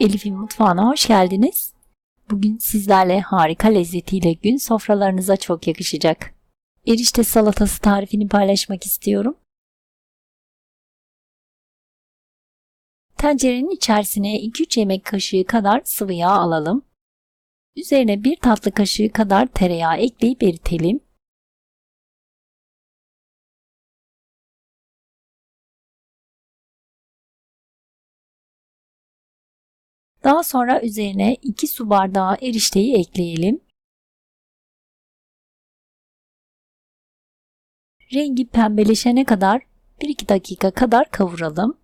Elif'in mutfağına hoş geldiniz. Bugün sizlerle harika lezzetiyle gün sofralarınıza çok yakışacak. Erişte salatası tarifini paylaşmak istiyorum. Tencerenin içerisine 2-3 yemek kaşığı kadar sıvı yağ alalım. Üzerine 1 tatlı kaşığı kadar tereyağı ekleyip eritelim. Daha sonra üzerine 2 su bardağı erişteyi ekleyelim. Rengi pembeleşene kadar 1-2 dakika kadar kavuralım.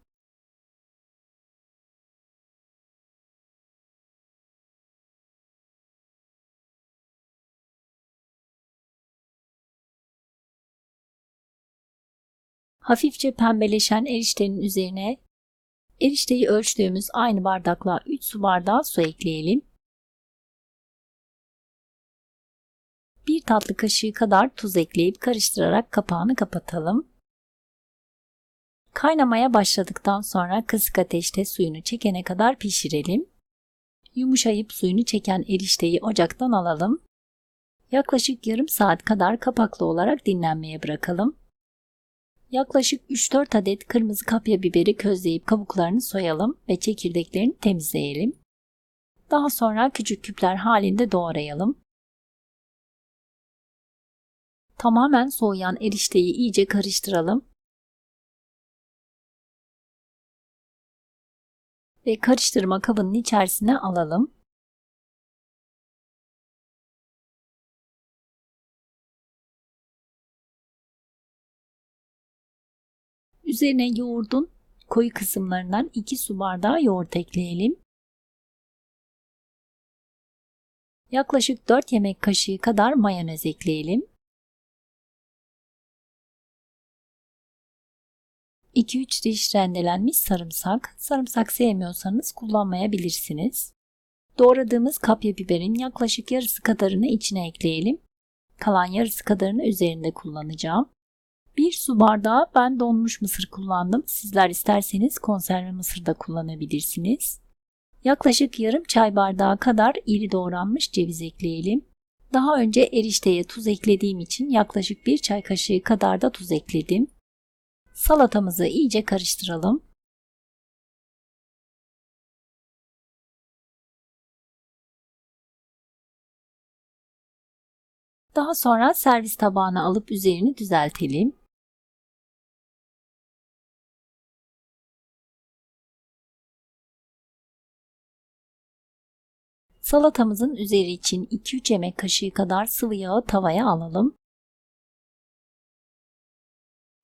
Hafifçe pembeleşen eriştenin üzerine erişteyi ölçtüğümüz aynı bardakla 3 su bardağı su ekleyelim. 1 tatlı kaşığı kadar tuz ekleyip karıştırarak kapağını kapatalım. Kaynamaya başladıktan sonra kısık ateşte suyunu çekene kadar pişirelim. Yumuşayıp suyunu çeken erişteyi ocaktan alalım. Yaklaşık yarım saat kadar kapaklı olarak dinlenmeye bırakalım. Yaklaşık 3-4 adet kırmızı kapya biberi közleyip kabuklarını soyalım ve çekirdeklerini temizleyelim. Daha sonra küçük küpler halinde doğrayalım. Tamamen soğuyan erişteyi iyice karıştıralım. Ve karıştırma kabının içerisine alalım. Üzerine yoğurdun koyu kısımlarından 2 su bardağı yoğurt ekleyelim. Yaklaşık 4 yemek kaşığı kadar mayonez ekleyelim. 2-3 diş rendelenmiş sarımsak. Sarımsak sevmiyorsanız kullanmayabilirsiniz. Doğradığımız kapya biberin yaklaşık yarısı kadarını içine ekleyelim. Kalan yarısı kadarını üzerinde kullanacağım. 1 su bardağı ben donmuş mısır kullandım. Sizler isterseniz konserve mısır da kullanabilirsiniz. Yaklaşık yarım çay bardağı kadar iri doğranmış ceviz ekleyelim. Daha önce erişteye tuz eklediğim için yaklaşık 1 çay kaşığı kadar da tuz ekledim. Salatamızı iyice karıştıralım. Daha sonra servis tabağına alıp üzerini düzeltelim. Salatamızın üzeri için 2-3 yemek kaşığı kadar sıvı yağı tavaya alalım.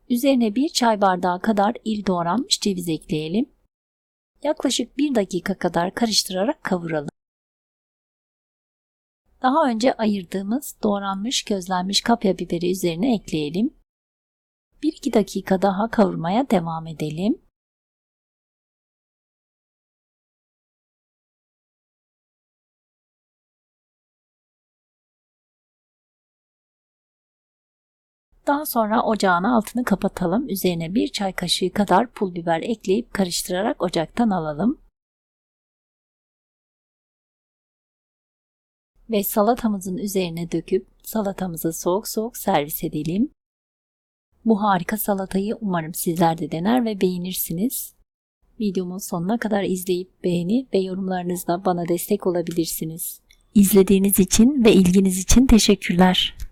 Üzerine 1 çay bardağı kadar iri doğranmış ceviz ekleyelim. Yaklaşık 1 dakika kadar karıştırarak kavuralım. Daha önce ayırdığımız doğranmış közlenmiş kapya biberi üzerine ekleyelim. 1-2 dakika daha kavurmaya devam edelim. Daha sonra ocağın altını kapatalım. Üzerine bir çay kaşığı kadar pul biber ekleyip karıştırarak ocaktan alalım. Ve salatamızın üzerine döküp salatamızı soğuk soğuk servis edelim. Bu harika salatayı umarım sizler de dener ve beğenirsiniz. Videomun sonuna kadar izleyip beğeni ve yorumlarınızla bana destek olabilirsiniz. İzlediğiniz için ve ilginiz için teşekkürler.